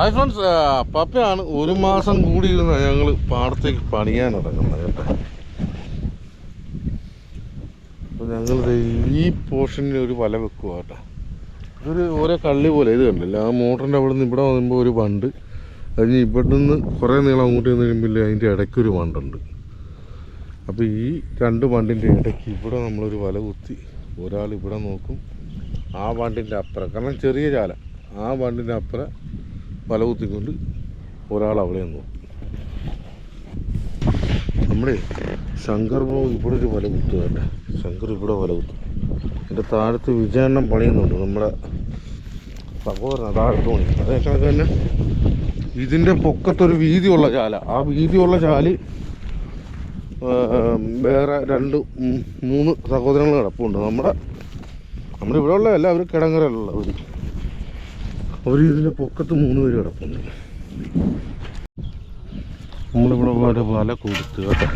Hi friends പപ്പയാണ് ഒരു മാസം കൂടി ഇരുന്ന ഞങ്ങൾ പാടത്തേക്ക് പണിയാൻ ഇറങ്ങുന്നത് കേട്ടോ. അപ്പോൾ ഞങ്ങൾ ഈ പോർഷനിൽ ഒരു വല വെക്കുക കേട്ടോ. ഇതൊരു ഓരോ കള്ളി പോലെ ഇത് കണ്ടില്ല? ആ മോട്ടറിന്റെ അവിടെ നിന്ന് ഇവിടെ വന്നുമ്പോൾ ഒരു വണ്ട്. അതിന് ഇവിടെ നിന്ന് കുറേ നീളം അങ്ങോട്ട് നിന്ന് കഴിയുമ്പോൾ അതിന്റെ ഇടയ്ക്കൊരു വണ്ടുണ്ട്. അപ്പോൾ ഈ രണ്ട് വണ്ടിന്റെ ഇടയ്ക്ക് ഇവിടെ നമ്മളൊരു വല കുത്തി ഒരാൾ ഇവിടെ നോക്കും. ആ വണ്ടിന്റെ അപ്പുറം കാരണം ചെറിയ ചാല. ആ വണ്ടിന്റെ അപ്പുറം വല കുത്തിക്കൊണ്ട് ഒരാൾ അവിടെ നിന്നു നമ്മുടെ ശങ്കർ ബ്രോ ഇവിടെ ഒരു വല കേട്ടോ. ശങ്കർ ഇവിടെ വല കുത്തു. എന്റെ താഴത്ത് വിജയണ്ണം പണിയുന്നുണ്ട്. നമ്മുടെ സഹോദരൻ താഴത്ത് പണി അതേ കണക്ക് തന്നെ. ഇതിന്റെ പൊക്കത്തൊരു വീതിയുള്ള ചാല. ആ വീതിയുള്ള ചാൽ വേറെ രണ്ട് മൂന്ന് സഹോദരങ്ങൾ കിടപ്പുണ്ട്. നമ്മുടെ നമ്മുടെ ഇവിടെ ഉള്ളതല്ല അവർ കിടങ്ങരല്ല അവർ ഇതിന്റെ പൊക്കത്ത് മൂന്ന് പേര് കിടപ്പുണ്ട്. നമ്മളിവിടെ പോലെ വല കൊടുത്ത് കേട്ടോ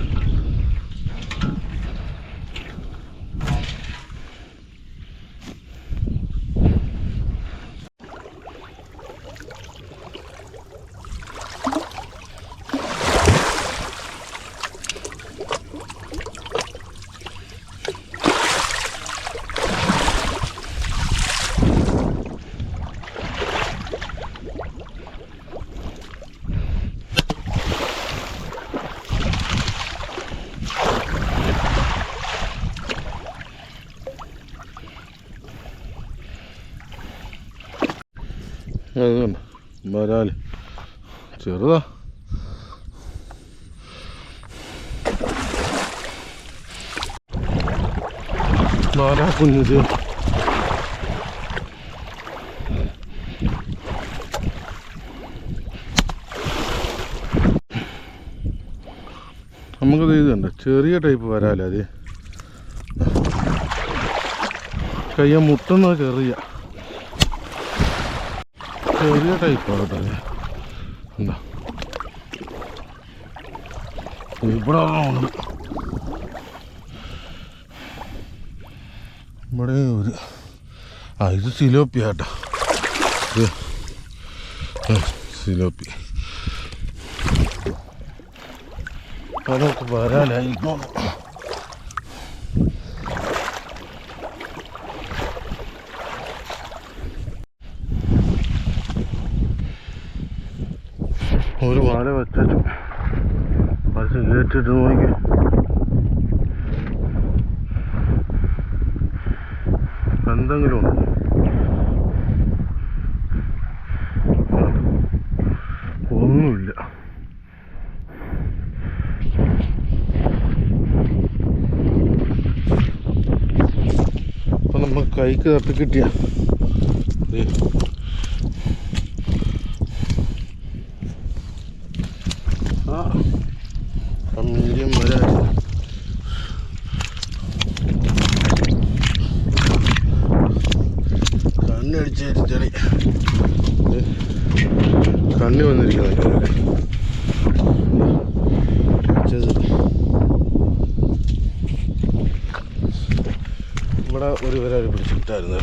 അത് കണ്ടോ വരാൽ ചെറുതാ വരാ കുഞ്ഞിത് നമുക്കത് ഇതുണ്ട്. ചെറിയ ടൈപ്പ് വരാല അത്? കയ്യ മുട്ടുന്ന ചെറിയ. ചെറിയ ടൈപ്പാണ് കേട്ടോ അത്. എന്താ ഇവിടെ ഇവിടെ ഒരു ആ ഇത് സിലോപ്പി കേട്ടോ. സിലോപ്പി അതൊക്കെ വരാനായി ഒരു വാല വെച്ചു അത് കയറ്റിട്ട് നോക്കി. എന്തെങ്കിലും ഉണ്ടോ? ഒന്നുമില്ല. അപ്പൊ നമ്മൾ കൈക്ക് തട്ടി കിട്ടിയ ആ ആ മീഡിയം വരെ കണ്ണടിച്ച് ചെളി ദേ, കണ്ണി വന്നിരിക്കുന്നത് ഇവിടെ ഒരു വരെ അവർ പിടിച്ചു കിട്ടായിരുന്നു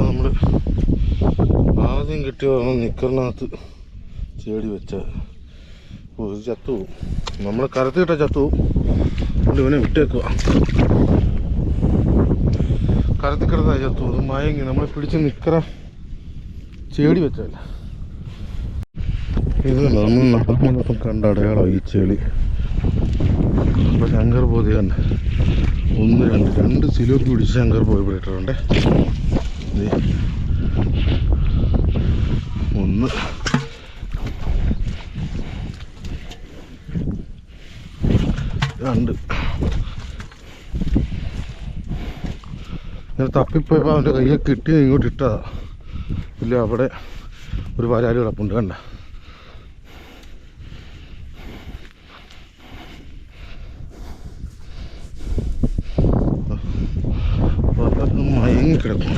നമ്മൾ ആദ്യം കിട്ടിയ പറഞ്ഞാൽ നിക്കറിനകത്ത് ചേടി വെച്ച ചത്തു നമ്മളെ കരത്തിട്ട നമ്മൾ അതുകൊണ്ട് ഇവനെ വിട്ടേക്കുക കരത്തി കിടന്നാ ചത്തു അത് മയങ്ങി. നമ്മൾ പിടിച്ച് നിൽക്കറ ചേടി വെച്ചല്ല ഇത് നമ്മൾ നടന്നപ്പം കണ്ട അടയാളം ഈ ചെളി. അപ്പൊ ശങ്കർ പോതി തന്നെ ഒന്ന് രണ്ട് രണ്ട് സിലോക്ക് പിടിച്ച് ശങ്കർ പോയി ഇവിടെ ഒന്ന്. രണ്ട്. ഇങ്ങനെ തപ്പിപ്പോയപ്പോൾ അവന്റെ കയ്യെ കിട്ടി ഇങ്ങോട്ട് ഇട്ടതാ. ഇല്ല അവിടെ ഒരു പരാതി കിടപ്പുണ്ട് കണ്ട. മയങ്ങി കിടക്കും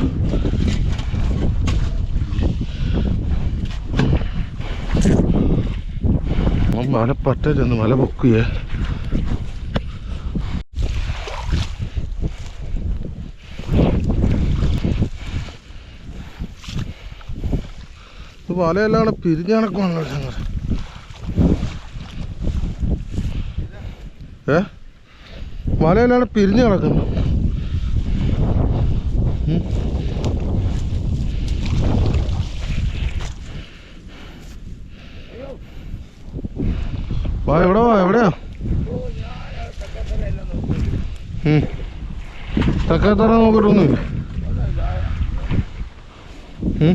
മല പറ്റരുന്ന് മല പൊക്കുകയെ വലയെല്ലാം പിരിഞ്ഞ് കണക്കുവാണല്ലോ ചങ്ങര ഏ? വലയെല്ലാം പിരിഞ്ഞ് കിടക്കുന്നു. വാ എവിടെ വാ എവിടെയാ. തക്കാത്തറ നോക്കിട്ടൊന്നുമില്ല ഉം.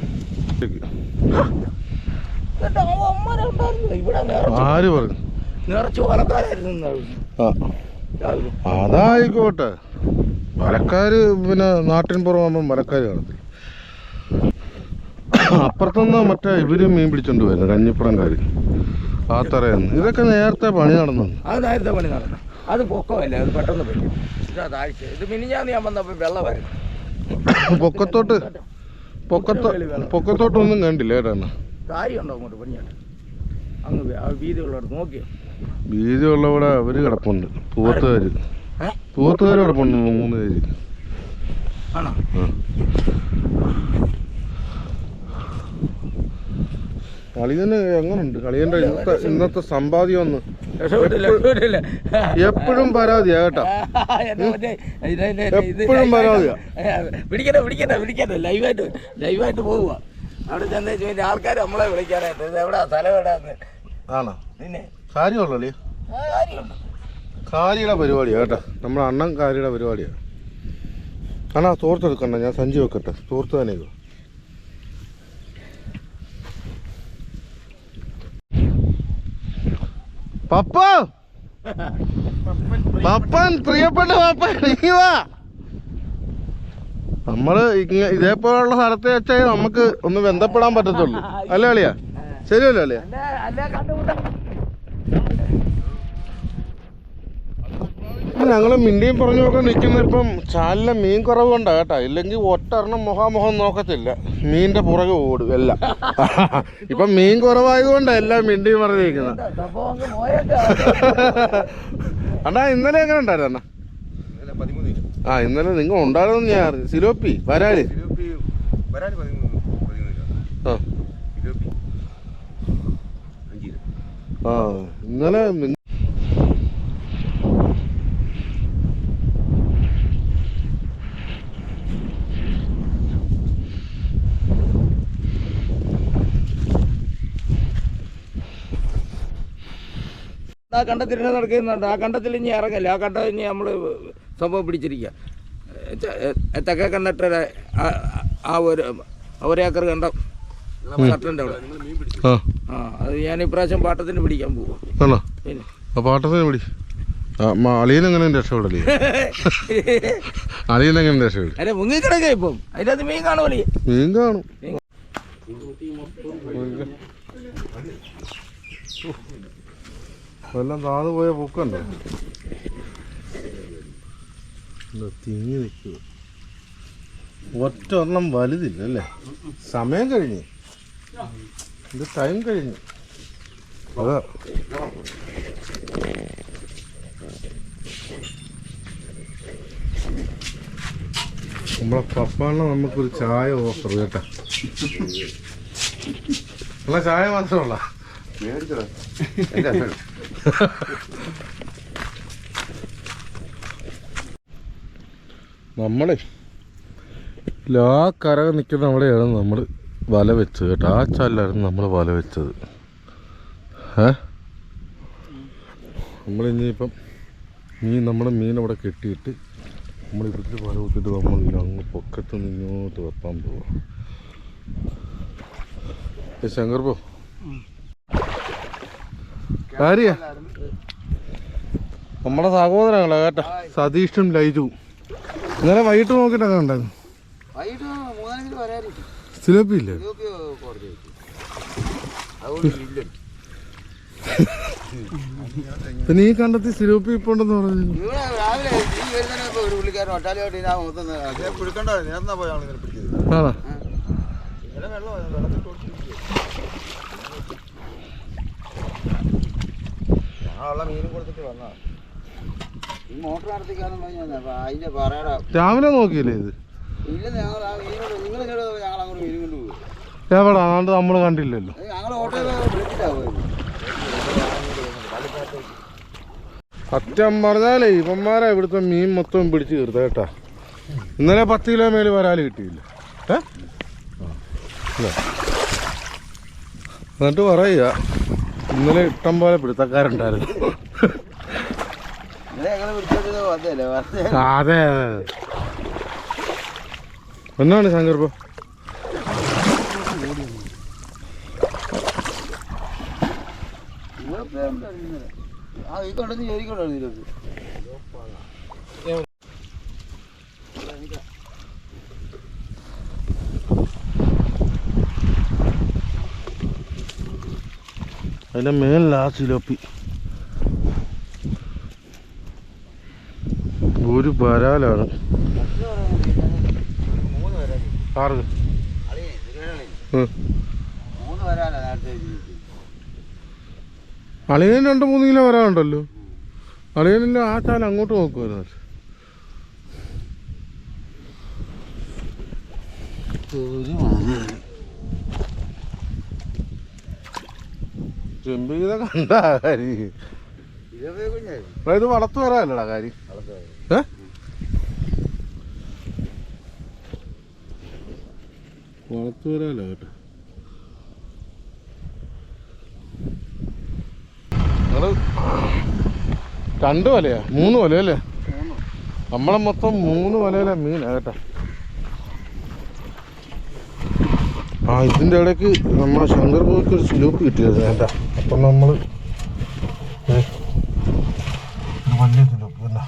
കേട്ടോ, അവൻ അമ്മമാരെ ഉണ്ടായിരുന്നു. ഇവിടെ ആര് പറഞ്ഞു? നിറച്ച് രാവിലെ. അതായിക്കോട്ടെ. മലക്കാര് പിന്നെ നാട്ടിൻ പുറമാകുമ്പോൾ മലക്കാര് കാണത്തില്ല. അപ്പുറത്തുനിന്ന് മറ്റേ ഇവർ മീൻ പിടിച്ചോണ്ട് വരുന്നത് കഞ്ഞിപ്പുറംകാര് ആ തറയെന്ന് ഇതൊക്കെ നേരത്തെ പണി നടന്നു. അത് നേരത്തെ പണി നടന്നു. അത് പൊക്കമല്ല? അത് പെട്ടെന്ന് പറ്റും. താഴ്ച. ഇത് മിനിഞ്ഞാന്ന് ഞാൻ വന്നപ്പോൾ വെള്ളമായിരുന്നു പൊക്കത്തോട്ട്. പൊക്കത്തോ പൊക്കത്തോട്ടൊന്നും കണ്ടില്ല ഏട്ടാ കാര്യമുണ്ടോ അങ്ങോട്ട് പണിയാട്ട് അങ്ങ് വീതിയുള്ളവർ നോക്കിയോ വീതിയുള്ളവിടെ അവർ കിടപ്പുണ്ട്. പൂവത്തുകാര്? പൂവത്തുകാര് കിടപ്പുണ്ട് മൂന്ന് പേര്. ആണോ. കളിയന് എങ്ങനുണ്ട്? കളിയന്റെ ഇന്നത്തെ ഇന്നത്തെ സമ്പാദ്യം ഒന്ന് എപ്പോഴും പരാതിയാ കേട്ടോ? എപ്പോഴും പരാതിയാ. പിടിക്കട്ടെ പിടിക്കട്ടെ പിടിക്കട്ടെ ലൈവായിട്ട് ലൈവായിട്ട് പോവുക. അവിടെ ചെന്ന് പിന്നെ ആൾക്കാർ നമ്മളെ വിളിക്കാനായിട്ട് ഇത് എവിടാ? സ്ഥലം എവിടാന്ന്. ആണോ? പിന്നെ? ആ കാര്യമുണ്ട്. കാരിയുടെ പരിപാടിയാ കേട്ടോ. നമ്മുടെ അണ്ണൻ കാരിയുടെ പരിപാടിയാ. അണ്ണാ തോർത്തെടുക്കണ്ട ഞാൻ സഞ്ചി വെക്കട്ടെ. തോർത്ത് തന്നെ. പപ്പ! പപ്പൻ പ്രിയപ്പെട്ട പപ്പൻ നീ വാ. നമ്മൾ ഇതേപോലുള്ള സ്ഥലത്ത് വെച്ചാൽ നമുക്ക് ഒന്ന് ബന്ധപ്പെടാൻ പറ്റത്തുള്ളൂ. അല്ലേ അളിയാ? ശരിയല്ലേ അല്ലേ? ഞങ്ങൾ മിണ്ടിയും പറഞ്ഞൊക്കെ നിൽക്കുന്ന ഇപ്പം ചാലിലെ മീൻ കുറവ് കൊണ്ടാ കേട്ടാ. ഇല്ലെങ്കിൽ ഒറ്റെണ്ണം മുഖാമുഖം നോക്കത്തില്ല. മീനിന്റെ പുറകെ ഓടും എല്ലാം. ഇപ്പം മീൻ കുറവായതുകൊണ്ടാ എല്ലാം മിണ്ടിയും പറഞ്ഞു നിൽക്കുന്നത് അണ്ണാ ഇന്നലെ എങ്ങനെ ഉണ്ടായിരുന്നു അണ്ണാ? ആ ഇന്നലെ നിങ്ങൾ ഉണ്ടായിരുന്നു ഞാൻ സിലോപ്പി വരാൽ ആ ആ ഇന്നലെ ആ കണ്ടത്തിൽ നടക്കുന്നുണ്ട്. ആ കണ്ടത്തിൽ ഇനി ഇറങ്ങല്ല. ആ കണ്ടം ഇനി നമ്മൾ സംഭവം പിടിച്ചിരിക്കുക തെക്കേ കണ്ടിട്ട് ആ ഒരു ഒരേക്കർ കണ്ടം. ഷട്ടറിന്റെ അവിടെ ആ. ആ അത് ഞാൻ ഇപ്രാവശ്യം പാട്ടത്തിന് പിടിക്കാൻ പോകും ആണോ? പിന്നെ. ആ പാട്ടത്തിന് പിടി. അളിയൻ എങ്ങനെ രക്ഷപ്പെടലേ? അളിയൻ എങ്ങനെ രക്ഷപ്പെടും അല്ല മുങ്ങിക്കിടക്ക ഇപ്പം. അതിനകത്ത് മീൻ കാണുമല്ലേ മീൻ കാണും. എല്ലാം താന്നു പോയ പൊക്കണ്ടോ? തിങ്ങി നിൽക്കുക ഒറ്റ ഒരെണ്ണം വലുതില്ല അല്ലേ സമയം കഴിഞ്ഞു. ഇത് ടൈം കഴിഞ്ഞു. നമ്മളെ പപ്പാണ് നമുക്കൊരു ചായ ഓഫർ കേട്ടാ. ഉള്ള ചായ മാത്രമുള്ള നമ്മളെ എല്ലാ കരക നിൽക്കുന്ന അവിടെയാണ് നമ്മൾ വല വെച്ചത് കേട്ടോ. ആ ചാലിലായിരുന്നു നമ്മൾ വല വെച്ചത്. ഏ നമ്മളിനിയിപ്പം മീൻ നമ്മുടെ മീൻ അവിടെ കെട്ടിയിട്ട് നമ്മൾ ഇവിടുത്തെ വല കുത്തിയിട്ട് നമ്മൾ അങ്ങ് പൊക്കത്ത് നിന്ന് ഇങ്ങോട്ട് വെപ്പാൻ പോവാം ശങ്കർ പോ കാര്യ നമ്മുടെ സഹോദരങ്ങളാ കേട്ടാ. സതീഷും ലൈജുവും. ഇന്നലെ വൈകിട്ട് നോക്കിയിട്ടൊക്കെ ഉണ്ടായിരുന്നു സിലോപ്പി ഇല്ലേ പിന്നെ ഈ കണ്ടെത്തി സിലോപ്പി ഇപ്പൊ ഉണ്ടെന്ന് പറഞ്ഞു ആണോ? രാവിലെ നോക്കിയില്ലേ ഇത്? ഇല്ല ഞങ്ങൾ ആ മീനോട് നിങ്ങൾ ഇങ്ങോട്ട് ഞങ്ങൾ അങ്ങോട്ട് മീനും കൊണ്ട് പോകും എവിടെ? ആണ്ട് നമ്മൾ കണ്ടില്ലല്ലോ. ഞങ്ങൾ ഓട്ടോ സത്യം പറഞ്ഞാലേ ഇവന്മാരെ ഇവിടുത്തെ മീൻ മൊത്തം പിടിച്ച് തീർത്ത കേട്ടാ. ഇന്നലെ പത്ത് കിലോ മേൽ വരാൽ കിട്ടിയില്ല. ഏ. എന്നിട്ട് പറയുക ഇന്നലെ ഇഷ്ടം പോലെ പിടുത്തക്കാരുണ്ടായിരുന്നു. അതെ അതെ അതെ. എന്നാണ് ശങ്കർ ഇപ്പൊ ഇവിടെ പേരുണ്ടായിരുന്നു ഇന്നലെ. ആ ഈ കൊണ്ടെന്ന് ചോദിക്കണ്ടായിരുന്നു സങ്കർപ്പം അതിന്റെ മേലിലാ സിലോപ്പി ഒരു വരാൻ ആറ്. അളിയേ ഇതിലേളേ ഉം. മൂന്ന് വരാനാ നേരത്തെ എഴുതിയിരിക്കുന്നത്. അളിയൻ രണ്ട് മൂന്ന് കിലോ വരാനുണ്ടല്ലോ. അളിയനില്ല ആ ചാല അങ്ങോട്ട് നോക്കുമായിരുന്നു. ചെമ്പീത കണ്ട കാര്യം. ഇത് വളർത്തു വരാനല്ലടാ കാര്യം. ഏ? വളർത്തു വരാലോ കേട്ടോ രണ്ട് വലയാ? മൂന്ന് വലയല്ലേ നമ്മളെ മൊത്തം മൂന്ന് വലയിലെ മീനാ കേട്ടാ. ആ ഇതിന്റെ ഇടയ്ക്ക് നമ്മളെ ശങ്കർ പോയിക്ക് ഒരു സ്ലൂപ്പ് കിട്ടിയിരുന്നു കേട്ടാ. അപ്പം നമ്മൾ വലിയ സ്ലൂപ്പ് എന്താ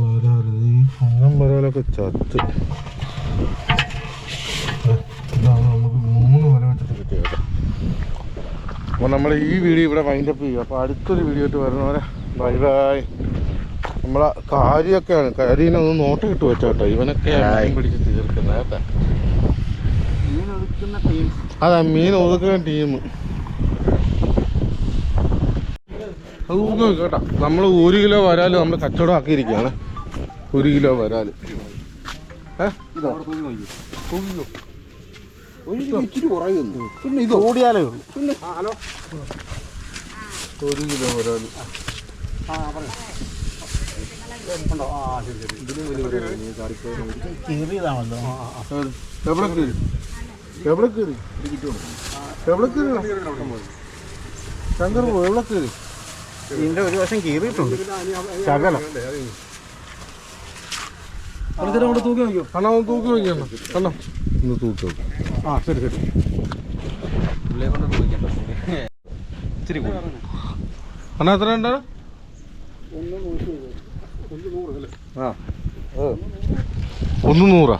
വരാറ് ഈ കുഞ്ഞൻ വരാലൊക്കെ ചത്ത് ദേ, ഇതാണ് നമുക്ക് മൂന്ന് വല വെച്ചിട്ട് കിട്ടിയത് കേട്ടോ അപ്പോൾ നമ്മൾ ഈ വീഡിയോ ഇവിടെ വൈൻഡപ്പ് ചെയ്യുക. അപ്പോൾ അടുത്തൊരു വീഡിയോ ആയിട്ട് വരുന്നവരെ ബൈ ബൈ നമ്മളെ കാര്യമൊക്കെയാണ്. കാര്യനൊന്ന് നോട്ട് കിട്ടു വെച്ചോട്ടോ. ഇവനൊക്കെ പിടിച്ച് തീർക്കുന്നത് കേട്ടോ. അതാ മീൻ ഒതുക്കുന്ന ടീം അത് ഊന്ന് കേട്ടോ. നമ്മൾ ഒരു കിലോ വരാൽ നമ്മൾ കച്ചവടം ആക്കിയിരിക്കുകയാണ്. ഒരു കിലോ വരാൽ. ഏ? ഒരു ഇച്ചിരി കുറയുന്നു. പിന്നെ ഇത്? ഓടിയാലേ ഉള്ളൂ. പിന്നെ? ഒരു കിലോ വരാൽ കീറിയതാണല്ലോ. ഏത്? എവിടെ കയറി എവിടെ കയറി എവിടെ കയറി ശങ്കർ പോ എവിടെ കയറി ഒരു വശം കീറിയിട്ടുണ്ട്. ശകലം. അവിടെ തൂക്കി വയ്ക്കും അണ്ണാ തൂക്കി വയ്ക്കണം കണ്ണോ. ഒന്ന് തൂത്ത് ആ ശരി ശരി. അണ്ണാ എത്ര ഉണ്ട്? ആ ഒന്ന് നൂറാ.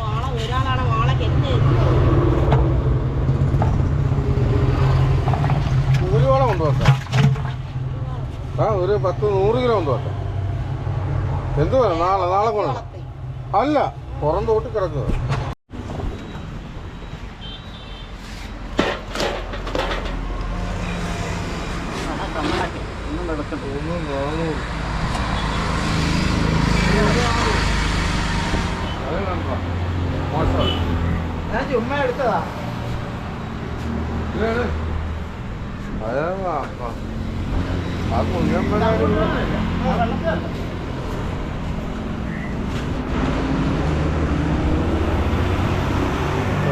വാള ഒരാളാണ് വാള കെട്ട് ഒരു വളം കൊണ്ടുപോക്കാം ആ ഒരു പത്ത് നൂറ് കിലോ കൊണ്ടുപോക്കാം എന്ത് വേണം? നാളെ നാളെ കൊണ്ട് അല്ല പുറം തോട്ട് കിടക്കുക ഒന്ന്. ഞാൻ ചുമ്മാ എടുത്തതാ. അതാ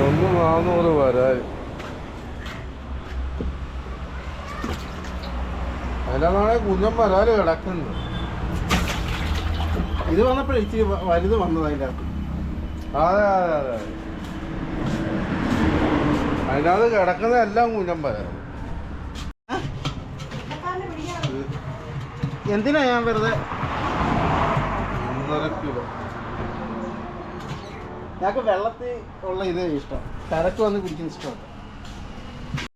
ഒന്ന് നാന്നൂറ് വരാൻ. അതിലാണ് കുഞ്ഞൻ വരാൽ കിടക്കുന്നത്. ഇത് വന്നപ്പോഴേ ഇച്ചിരി വലുത് വന്നത് അതിന്റെ അകത്ത് അതെ അതെ അതെ. അതിനകത്ത് കിടക്കുന്ന എല്ലാം കുഞ്ഞൻ വരാൽ. എന്തിനാ ഞാൻ വെറുതെ? ഞങ്ങൾക്ക് വെള്ളത്തിൽ ഉള്ള ഇത് ഇഷ്ടം. കരക്ക് വന്ന് കുടിക്കുന്ന ഇഷ്ടമല്ല.